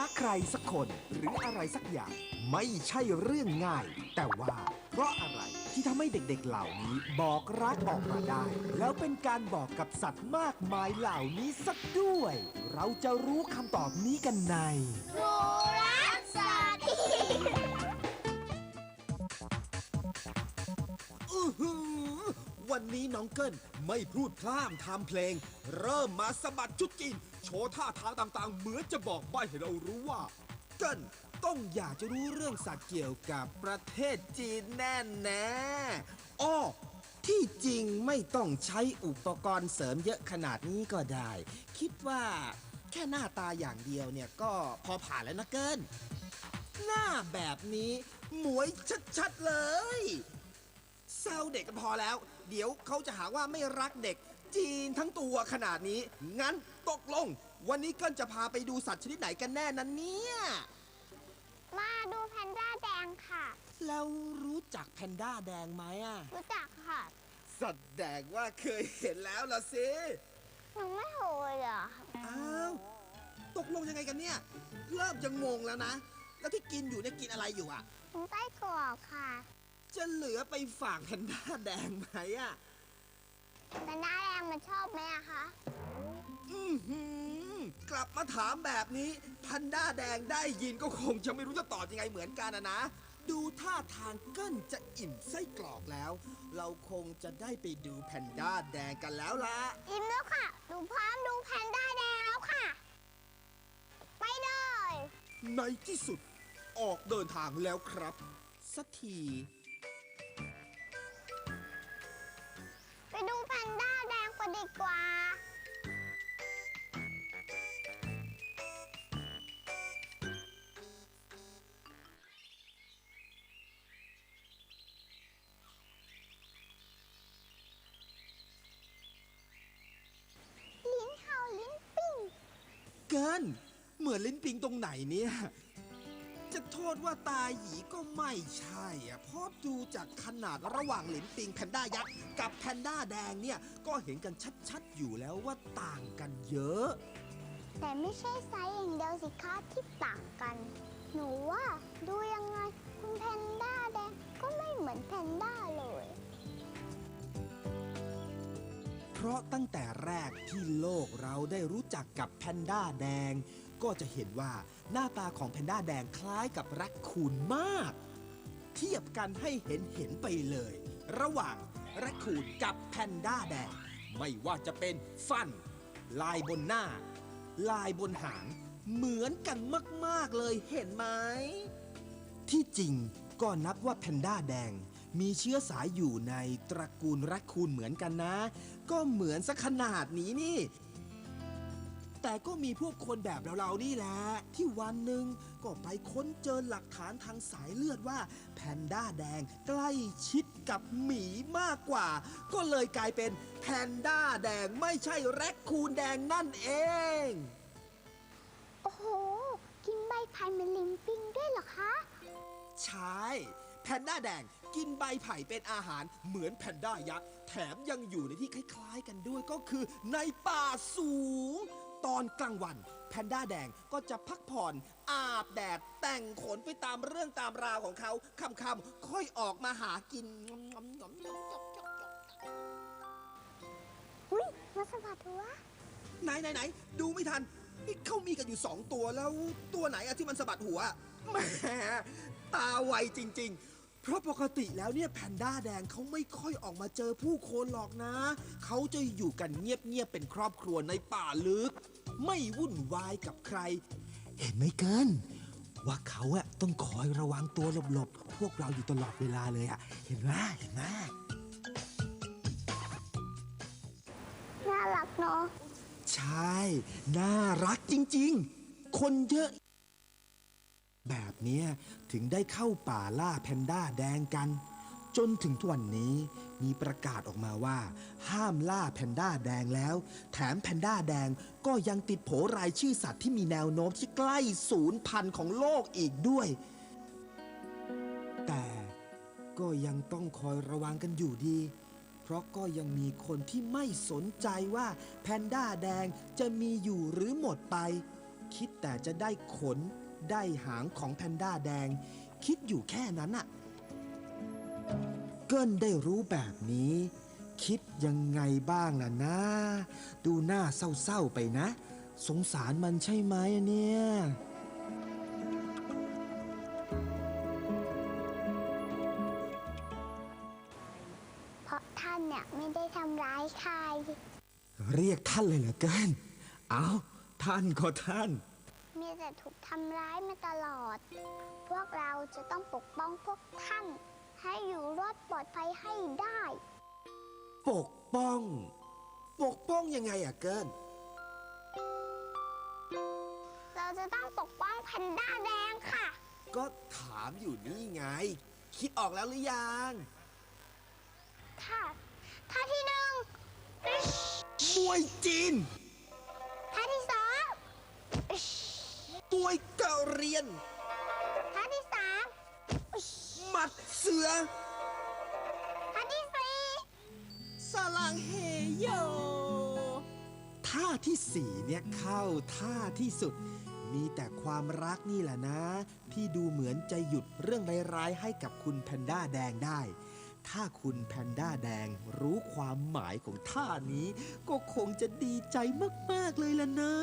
นะใครสักคนหรืออะไรสักอย่าง ไม่ใช่เรื่องง่าย แต่ว่า เพราะอะไรที่ทำให้เด็กๆเหล่านี้บอกรักออกมาได้ แล้วเป็นการบอกกับสัตว์มากมายเหล่านี้สักด้วย เราจะรู้คำตอบนี้กันในหนูรักสัตว์อื้อหือ วันนี้น้องเกิลไม่พูดพร่ำทำเพลง เริ่มมาสะบัดจุดจีน โชว์ท่าทางต่างๆ เหมือนจะบอกใบให้เรารู้ว่า เกิลต้องอยากจะรู้เรื่องสัตว์เกี่ยวกับประเทศจีนแน่แน่อ้อที่จริงไม่ต้องใช้อุปกรณ์เสริมเยอะขนาดนี้ก็ได้ คิดว่าแค่หน้าตาอย่างเดียวเนี่ยก็พอผ่านแล้วนะเกิลหน้าแบบนี้ หมวยชัดๆเลยแซวเด็กกันพอแล้ว เดี๋ยวเขาจะหาว่าไม่รักเด็ก จีนทั้งตัวขนาดนี้ งั้นตกลง วันนี้เกินจะพาไปดูสัตว์ชนิดไหนกันแน่นั้นเนี่ยมาดูแพนด้าแดงค่ะ แล้วรู้จักแพนด้าแดงไหมอะ รู้จักค่ะแสดงว่าเคยเห็นแล้วล่ะสิยังไม่โหยเหรออ้าวตกลงยังไงกันเนี่ย เริ่มจะงงแล้วนะ แล้วที่กินอยู่เนี่ยกินอะไรอยู่อะผมไส้กรอกค่ะ จะเหลือไปฝากแพนด้าแดงไหมอะแพนด้าแดงมันชอบไหมอะคะอื้อหือกลับมาถามแบบนี้พันด้าแดงได้ยินก็คงจะไม่รู้จะตอบยังไงเหมือนกันนะนะ ดูท่าทางเกิ้นจะอิ่มไส้กรอกแล้ว เราคงจะได้ไปดูแพนด้าแดงกันแล้วละอิ่มแล้วค่ะหนูพร้อมดูแพนด้าแดงแล้วค่ะ ไปเลยในที่สุดออกเดินทางแล้วครับ สักที กันดีกว่า ลิ้นเห่าลิ้นปิงเกิน เหมือนลิ้นปิงตรงไหนเนี่ย จะโทษว่าตาหยีก็ไม่ใช่อะเพราะดูจากขนาดระหว่างลิ้นปิงแพนด้ายักษ์กับแพนด้าแดงเนี่ย ก็เห็นกันชัดๆอยู่แล้วว่าต่างกันเยอะ แต่ไม่ใช่ไซส์อย่างเดียวสิคะที่ต่างกัน หนูว่าดูยังไงคุณแพนด้าแดงก็ไม่เหมือนแพนด้าเลย เพราะตั้งแต่แรกที่โลกเราได้รู้จักกับแพนด้าแดง ก็จะเห็นว่าหน้าตาของแพนด้าแดงคล้ายกับแรัคคูนมาก เทียบกันให้เห็นเห็นไปเลย ระหว่างแรัคคูนกับแพนด้าแดง ไม่ว่าจะเป็นฟัน ลายบนหน้า ลายบนหาง เหมือนกันมาก ๆ เลยเห็นไหม ที่จริงก็นับว่าแพนด้าแดงมีเชื้อสายอยู่ในตระกูลแรัคคูนเหมือนกันนะ ก็เหมือนสักขนาดนี้นี่ แต่ก็มีพวกคนแบบเราๆนี่แหละ ที่วันหนึ่งก็ไปค้นเจอหลักฐานทางสายเลือดว่า แพนด้าแดงใกล้ชิดกับหมีมากกว่า ก็เลยกลายเป็นแพนด้าแดงไม่ใช่แรคคูนแดงนั่นเอง โอ้โห กินใบพายมันลิงปิ้งด้วยเหรอคะ ใช่ แพนด้าแดงกินใบไผ่เป็นอาหารเหมือนแพนด้ายักษ์แถมยังอยู่ในที่คล้ายๆ กันด้วยก็คือในป่าสูง ตอนกลางวัน แพนด้าแดงก็จะพักผ่อน อาบแดด แต่งขนไปตามเรื่องตามราวของเขาค่ำๆค่อยออกมาหากิน อุ้ยมาสะบัดหัวไหนไหนไหนดูไม่ทันนี่เขามีกันอยู่สองตัวแล้วตัวไหนอะที่มันสะบัดหัวแหมตาไวจริง ๆ เพราะปกติแล้วเนี่ยแพนด้าแดงเขาไม่ค่อยออกมาเจอผู้คนหรอกนะ เขาจะอยู่กันเงียบๆเป็นครอบครัวในป่าลึก ไม่วุ่นวายกับใคร เห็นไหมเกิน ว่าเขาอะต้องคอยระวังตัวหลบๆ พวกเราอยู่ตลอดเวลาเลยอะเห็นไหมเห็นไหมน่ารักเนาะ ใช่ น่ารักจริงๆ คนเยอะ แบบนี้ถึงได้เข้าป่าล่าแพนด้าแดงกัน จนถึงทุกวันนี้มีประกาศออกมาว่า ห้ามล่าแพนด้าแดงแล้ว แถมแพนด้าแดงก็ยังติดโผรายชื่อสัตว์ที่มีแนวโน้มที่ใกล้ศูนย์พันของโลกอีกด้วย แต่ก็ยังต้องคอยระวังกันอยู่ดีเพราะก็ยังมีคนที่ไม่สนใจว่าแพนด้าแดงจะมีอยู่หรือหมดไป คิดแต่จะได้ขน ได้หางของแพนด้าแดง คิดอยู่แค่นั้นอะเกิลได้รู้แบบนี้ คิดยังไงบ้างล่ะนะ ดูหน้าเศร้าๆไปนะ สงสารมันใช่ไหมอะเนี่ยเพราะท่านเนี่ยไม่ได้ทำร้ายใคร เรียกท่านเลยเหรอเกิน เอาท่านก็ท่านมี แต่ถูกทำร้ายมาตลอด พวกเราจะต้องปกป้องพวกท่าน ให้อยู่รอดปลอดภัยให้ได้ ปกป้อง ปกป้องยังไงอะเกิน เราจะต้องปกป้องแพนด้าแดงค่ะ ก็ถามอยู่นี่ไง คิดออกแล้วหรือยัง ท่าท่าที่หนึ่งอิ๊ชมวยจีน ท่าที่สอง อิ๊ชมวยเกาเรียนท่าที่สามอิ๊ชหมัดเสือท่าที่สี่สลังเฮโยท่าที่สี่เนี่ยเข้าท่าที่สุด มีแต่ความรักนี่แหละนะ ที่ดูเหมือนจะหยุดเรื่องร้ายๆให้กับคุณแพนด้าแดงได้ ถ้าคุณแพนด้าแดงรู้ความหมายของท่านี้ ก็คงจะดีใจมากๆเลยล่ะนะ